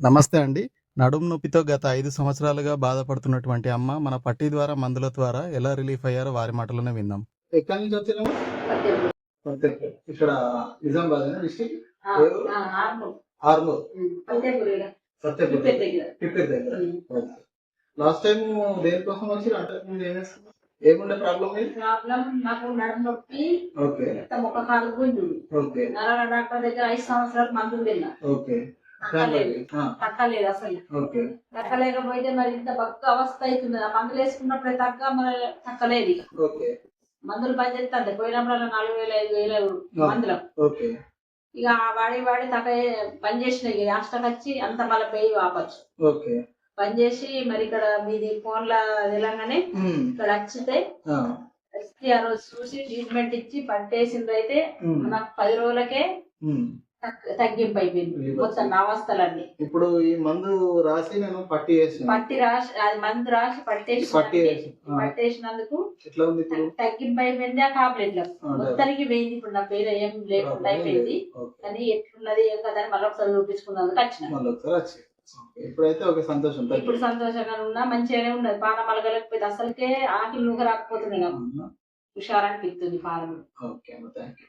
నమస్తే అండి. నడుము నొప్పితో గత ఐదు సంవత్సరాలుగా బాధపడుతున్నటువంటి అమ్మ మన పట్టి ద్వారా మందుల ద్వారా ఎలా రిలీఫ్ అయ్యారో వారి మాటలోనే విందాం. ఎక్కడి నుంచి వచ్చినాము ఇక్కడ Nizamabad district? Armoor last time దేనికోసం వచ్చి ఏముండే ప్రాబ్లం ప్రాబ్లం నాకు నడుము నొప్పి. ఓకే. కాలు గుంజు ఓకే. నరాల డాక్టర్ దగ్గర ఐదు సంవత్సరాలు మందులు తిన్నా. ఓకే. తక్కలేదు తక్కలేదు అసలు. తక్కలేకపోతే మరి ఇంత భక్త అవస్థ అవుతుంది. ఆ మందులు వేసుకున్నప్పుడే తగ్గ మరి తక్కలేదు మందులు పని చేస్తుంది. పోయినప్పుడు నాలుగు వేల ఐదు వేల మందులు. ఇక వాడి వాడి తగ్గ పని చేసిన హాస్టల్ వచ్చి అంత మళ్ళీ పోయి వాపచ్చు ఓకే. పని చేసి మరి ఇక్కడ మీది ఫోన్ల తెలంగానే ఇక్కడ వచ్చితే ఆ, వచ్చి ఆ రోజు చూసి ట్రీట్మెంట్ ఇచ్చి పట్టేసిండ్రు అయితే ఉమ్, నాకు పది రోజులకే తగ్గింపు అయిపోయింది మొత్తం నా అవస్థలన్నీ ఇప్పుడు ఈ మందు రాసి నేను పట్టి వేసిన పట్టి రాసి అది మందు రాసి పట్టేసి వేసి పట్టేసినందుకు ఎట్లా ఉంది తగ్గింపు అయిపోయింది ఆ టాబ్లెట్లు. మొత్తానికి పోయింది. ఇప్పుడు నా పేరు ఏం లేకుండా అయిపోయింది. కానీ ఎట్లున్నది ఏం కదా మళ్ళీ ఒకసారి చూపించుకున్నందుకు వచ్చిన. మళ్ళీ ఒకసారి. ఇప్పుడైతే ఒక సంతోషం. ఇప్పుడు సంతోషంగా ఉన్నా మంచిగానే ఉన్నది. పాన మలగలేకపోతే అసలుకే ఆకిలి నూక రాకపోతుంది అవునా? హుషారనిపిస్తుంది పానం. Okay thank you